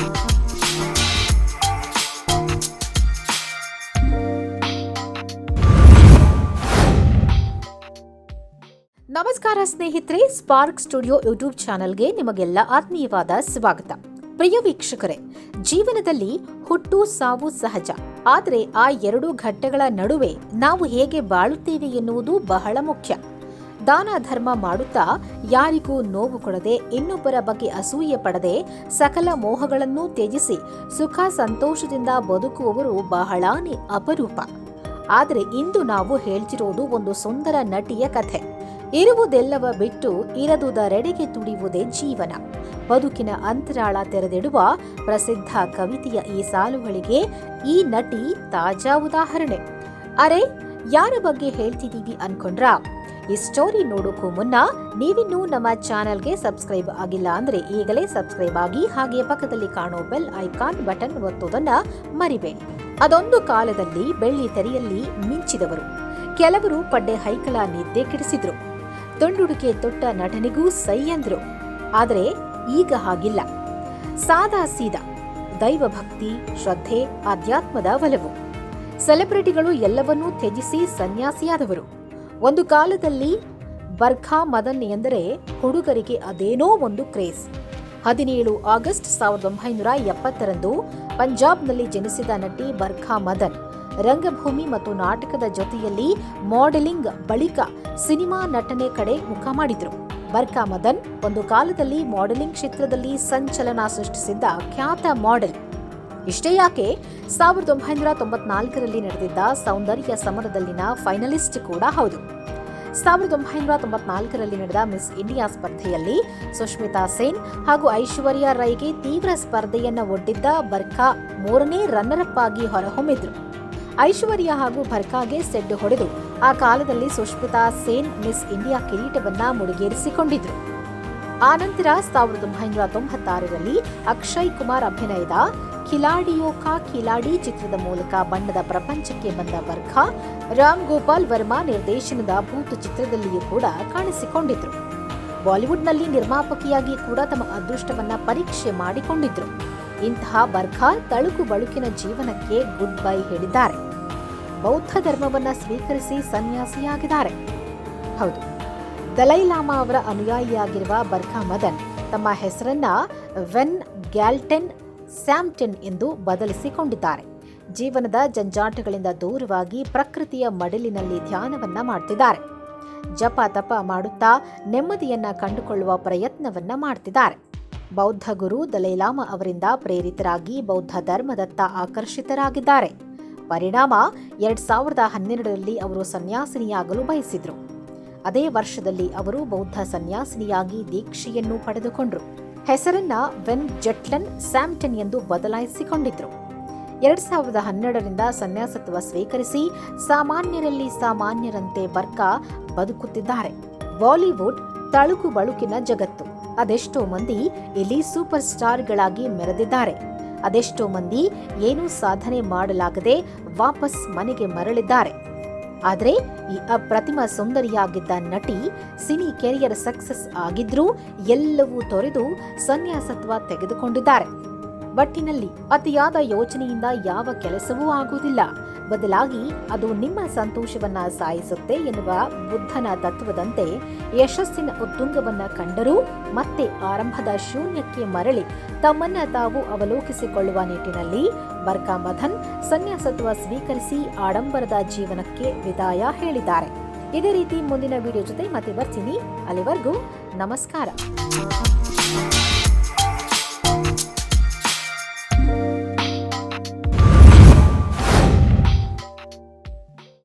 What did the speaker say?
ನಮಸ್ಕಾರ ಸ್ನೇಹಿತರೆ spark studio YouTube ಚಾನೆಲ್ಗೆ ನಿಮಗೆಲ್ಲ ಆತ್ಮೀಯವಾದ ಸ್ವಾಗತ. ಪ್ರಿಯ ವೀಕ್ಷಕರೇ, ಜೀವನದಲ್ಲಿ ಹುಟ್ಟು ಸಾವು ಸಹಜ. ಆದರೆ ಆ ಎರಡು ಘಟ್ಟಗಳ ನಡುವೆ ನಾವು ಹೇಗೆ ಬಾಳುತ್ತೇವೆ ಎನ್ನುವುದು ಬಹಳ ಮುಖ್ಯ. ದಾನ ಧರ್ಮ ಮಾಡುತ್ತಾ ಯಾರಿಗೂ ನೋವು ಕೊಡದೆ ಇನ್ನೊಬ್ಬರ ಬಗ್ಗೆ ಅಸೂಯೆ ಪಡದೆ ಸಕಲ ಮೋಹಗಳನ್ನು ತ್ಯಜಿಸಿ ಸುಖ ಸಂತೋಷದಿಂದ ಬದುಕುವವರು ಬಹಳಾನೇ ಅಪರೂಪ. ಆದರೆ ಇಂದು ನಾವು ಹೇಳ್ತಿರೋದು ಒಂದು ಸುಂದರ ನಟಿಯ ಕಥೆ. ಇರುವುದೆಲ್ಲವ ಬಿಟ್ಟು ಇರದುದರೆಡೆಗೆ ತುಡಿಯುವುದೇ ಜೀವನ. ಬದುಕಿನ ಅಂತರಾಳ ತೆರೆದಿಡುವ ಪ್ರಸಿದ್ಧ ಕವಿತೆಯ ಈ ಸಾಲುಗಳಿಗೆ ಈ ನಟಿ ತಾಜಾ ಉದಾಹರಣೆ. ಅರೆ, ಯಾರ ಬಗ್ಗೆ ಹೇಳ್ತಿದ್ದೀವಿ ಅನ್ಕೊಂಡ್ರಾ? ಈ ಸ್ಟೋರಿ ನೋಡೋಕ್ಕೂ ಮುನ್ನ ನೀವಿನ್ನೂ ನಮ್ಮ ಚಾನೆಲ್ಗೆ ಸಬ್ಸ್ಕ್ರೈಬ್ ಆಗಿಲ್ಲ ಅಂದ್ರೆ ಈಗಲೇ ಸಬ್ಸ್ಕ್ರೈಬ್ ಆಗಿ ಹಾಗೆ ಪಕ್ಕದಲ್ಲಿ ಕಾಣೋ ಬೆಲ್ ಐಕಾನ್ ಬಟನ್ ಒತ್ತೋದನ್ನ ಮರಿಬೇಡಿ. ಅದೊಂದು ಕಾಲದಲ್ಲಿ ಬೆಳ್ಳಿ ತೆರೆಯಲ್ಲಿ ಮಿಂಚಿದವರು. ಕೆಲವರು ಪಡ್ಡೆ ಹೈಕಳ ನಿದ್ದೆ ಕೆಡಿಸಿದ್ರು. ತುಂಡುಡುಕೆ ತೊಟ್ಟ ನಟನೆಗೂ ಸೈ ಅಂದ್ರು. ಆದರೆ ಈಗ ಹಾಗಿಲ್ಲ. ಸಾದಾ ಸೀದಾ ದೈವಭಕ್ತಿ ಶ್ರದ್ಧೆ, ಆಧ್ಯಾತ್ಮದ ಒಲವು. ಸೆಲೆಬ್ರಿಟಿಗಳು ಎಲ್ಲವನ್ನೂ ತ್ಯಜಿಸಿ ಸನ್ಯಾಸಿಯಾದವರು. ಒಂದು ಕಾಲದಲ್ಲಿ ಬರ್ಖಾ ಮದನ್ ಎಂದರೆ ಹುಡುಗರಿಗೆ ಅದೇನೋ ಒಂದು ಕ್ರೇಜ್. ಹದಿನೇಳು ಆಗಸ್ಟ್ ಸಾವಿರದ ಒಂಬೈನೂರ ಎಪ್ಪತ್ತರಂದು ಪಂಜಾಬ್ನಲ್ಲಿ ಜನಿಸಿದ ನಟಿ ಬರ್ಖಾ ಮದನ್, ರಂಗಭೂಮಿ ಮತ್ತು ನಾಟಕದ ಜೊತೆಯಲ್ಲಿ ಮಾಡೆಲಿಂಗ್ ಬಳಿಕ ಸಿನಿಮಾ ನಟನೆ ಕಡೆ ಮುಖ ಮಾಡಿದ್ರು. ಬರ್ಖಾ ಮದನ್ ಒಂದು ಕಾಲದಲ್ಲಿ ಮಾಡೆಲಿಂಗ್ ಕ್ಷೇತ್ರದಲ್ಲಿ ಸಂಚಲನ ಸೃಷ್ಟಿಸಿದ್ದ ಖ್ಯಾತ ಮಾಡೆಲ್. ಇಷ್ಟೇ ಯಾಕೆ? ಸಾವಿರದ ಒಂಬೈನೂರ ತೊಂಬತ್ನಾಲ್ಕರಲ್ಲಿ ನಡೆದಿದ್ದ ಸೌಂದರ್ಯ ಸಮರದಲ್ಲಿನ ಫೈನಲಿಸ್ಟ್ ಕೂಡ ಹೌದು. ಸಾವಿರದ ಒಂಬೈನೂರ ತೊಂಬತ್ನಾಲ್ಕರಲ್ಲಿ ನಡೆದ ಮಿಸ್ ಇಂಡಿಯಾ ಸ್ಪರ್ಧೆಯಲ್ಲಿ ಸುಷ್ಮಿತಾ ಸೇನ್ ಹಾಗೂ ಐಶ್ವರ್ಯ ರೈಗೆ ತೀವ್ರ ಸ್ಪರ್ಧೆಯನ್ನು ಒಡ್ಡಿದ್ದ ಬರ್ಖಾ ಮೂರನೇ ರನ್ನರ್ ಅಪ್ ಆಗಿ ಹೊರಹೊಮ್ಮಿದ್ರು. ಐಶ್ವರ್ಯ ಹಾಗೂ ಬರ್ಖಾಗೆ ಸೆಡ್ಡು ಹೊಡೆದು ಆ ಕಾಲದಲ್ಲಿ ಸುಷ್ಮಿತಾ ಸೇನ್ ಮಿಸ್ ಇಂಡಿಯಾ ಕಿರೀಟವನ್ನ ಮುಡಿಗೇರಿಸಿಕೊಂಡಿದ್ರು. ಆನಂತರ ಸಾವಿರದ ಒಂಬೈನೂರ ತೊಂಬತ್ತಾರರಲ್ಲಿ ಅಕ್ಷಯ್ ಕುಮಾರ್ ಅಭಿನಯದ ಖಿಲಾಡಿಯೋ ಕಾ ಖಿಲಾಡಿ ಚಿತ್ರದ ಮೂಲಕ ಬಣ್ಣದ ಪ್ರಪಂಚಕ್ಕೆ ಬಂದ ಬರ್ಖಾ, ರಾಮ್ ಗೋಪಾಲ್ ವರ್ಮಾ ನಿರ್ದೇಶನದ ಭೂತ್ ಚಿತ್ರದಲ್ಲಿಯೂ ಕೂಡ ಕಾಣಿಸಿಕೊಂಡಿದ್ರು. ಬಾಲಿವುಡ್ನಲ್ಲಿ ನಿರ್ಮಾಪಕಿಯಾಗಿ ಕೂಡ ತಮ್ಮ ಅದೃಷ್ಟವನ್ನ ಪರೀಕ್ಷೆ ಮಾಡಿಕೊಂಡಿದ್ರು. ಇಂತಹ ಬರ್ಖಾ ತಳುಕು ಬಳುಕಿನ ಜೀವನಕ್ಕೆ ಗುಡ್ ಬೈ ಹೇಳಿದ್ದಾರೆ. ಬೌದ್ಧ ಧರ್ಮವನ್ನ ಸ್ವೀಕರಿಸಿ ಸನ್ಯಾಸಿಯಾಗಿದ್ದಾರೆ. ಹೌದು ದಲೈಲಾಮಾ ಅವರ ಅನುಯಾಯಿಯಾಗಿರುವ ಬರ್ಖಾ ಮದನ್ ತಮ್ಮ ಹೆಸರನ್ನ ವೆನ್ ಗ್ಯಾಲ್ಟೆನ್ ಸ್ಯಾಮ್ಟೆನ್ ಎಂದು ಬದಲಿಸಿಕೊಂಡಿದ್ದಾರೆ. ಜೀವನದ ಜಂಜಾಟಗಳಿಂದ ದೂರವಾಗಿ ಪ್ರಕೃತಿಯ ಮಡಿಲಿನಲ್ಲಿ ಧ್ಯಾನವನ್ನ ಮಾಡ್ತಿದ್ದಾರೆ. ಜಪ ತಪ ಮಾಡುತ್ತಾ ನೆಮ್ಮದಿಯನ್ನ ಕಂಡುಕೊಳ್ಳುವ ಪ್ರಯತ್ನವನ್ನ ಮಾಡ್ತಿದ್ದಾರೆ. ಬೌದ್ಧ ಗುರು ದಲೈಲಾಮ ಅವರಿಂದ ಪ್ರೇರಿತರಾಗಿ ಬೌದ್ಧ ಧರ್ಮದತ್ತ ಆಕರ್ಷಿತರಾಗಿದ್ದಾರೆ. ಪರಿಣಾಮ ಎರಡ್ ಸಾವಿರದ ಹನ್ನೆರಡರಲ್ಲಿ ಅವರು ಸನ್ಯಾಸಿನಿಯಾಗಲು ಬಯಸಿದ್ರು. ಅದೇ ವರ್ಷದಲ್ಲಿ ಅವರು ಬೌದ್ಧ ಸನ್ಯಾಸಿನಿಯಾಗಿ ದೀಕ್ಷೆಯನ್ನು ಪಡೆದುಕೊಂಡ್ರು. ಹೆಸರನ್ನ ವೆನ್ ಜಟ್ಲನ್ ಸ್ಯಾಮ್ಟನ್ ಎಂದು ಬದಲಾಯಿಸಿಕೊಂಡಿದ್ರು. ಎರಡ್ ಸಾವಿರದ ಹನ್ನೆರಡರಿಂದ ಸನ್ಯಾಸತ್ವ ಸ್ವೀಕರಿಸಿ ಸಾಮಾನ್ಯರಲ್ಲಿ ಸಾಮಾನ್ಯರಂತೆ ಬರ್ಕ ಬದುಕುತ್ತಿದ್ದಾರೆ. ಬಾಲಿವುಡ್ ತಳುಕು ಬಳುಕಿನ ಜಗತ್ತು. ಅದೆಷ್ಟೋ ಮಂದಿ ಇಲ್ಲಿ ಸೂಪರ್ ಸ್ಟಾರ್ಗಳಾಗಿ ಮೆರೆದಿದ್ದಾರೆ. ಅದೆಷ್ಟೋ ಮಂದಿ ಏನೂ ಸಾಧನೆ ಮಾಡಲಾಗದೆ ವಾಪಸ್ ಮನೆಗೆ ಮರಳಿದ್ದಾರೆ. ಆದರೆ ಈ ಅಪ್ರತಿಮ ಸುಂದರಿಯಾಗಿದ್ದ ನಟಿ ಸಿನಿ ಕೆರಿಯರ್ ಸಕ್ಸಸ್ ಆಗಿದ್ರೂ ಎಲ್ಲವೂ ತೊರೆದು ಸನ್ಯಾಸತ್ವ ತೆಗೆದುಕೊಂಡಿದ್ದಾರೆ. ಒಟ್ಟಿನಲ್ಲಿ ಅತಿಯಾದ ಯೋಚನೆಯಿಂದ ಯಾವ ಕೆಲಸವೂ ಆಗುವುದಿಲ್ಲ. ಬದಲಾಗಿ ಅದು ನಿಮ್ಮ ಸಂತೋಷವನ್ನ ಸಾಯಿಸುತ್ತೆ ಎನ್ನುವ ಬುದ್ಧನ ತತ್ವದಂತೆ ಯಶಸ್ಸಿನ ಉತ್ತುಂಗವನ್ನ ಕಂಡರೂ ಮತ್ತೆ ಆರಂಭದ ಶೂನ್ಯಕ್ಕೆ ಮರಳಿ ತಮ್ಮನ್ನ ತಾವು ಅವಲೋಕಿಸಿಕೊಳ್ಳುವ ನಿಟ್ಟಿನಲ್ಲಿ ಬರ್ಕಾ ಮಧನ್ ಸನ್ಯಾಸತ್ವ ಸ್ವೀಕರಿಸಿ ಆಡಂಬರದ ಜೀವನಕ್ಕೆ ವಿದಾಯ ಹೇಳಿದ್ದಾರೆ. ಇದೇ ರೀತಿ ಮುಂದಿನ ವಿಡಿಯೋ ಜೊತೆ ಮತ್ತೆ ಬರ್ತೀನಿ. ಅಲ್ಲಿವರೆಗೂ ನಮಸ್ಕಾರ.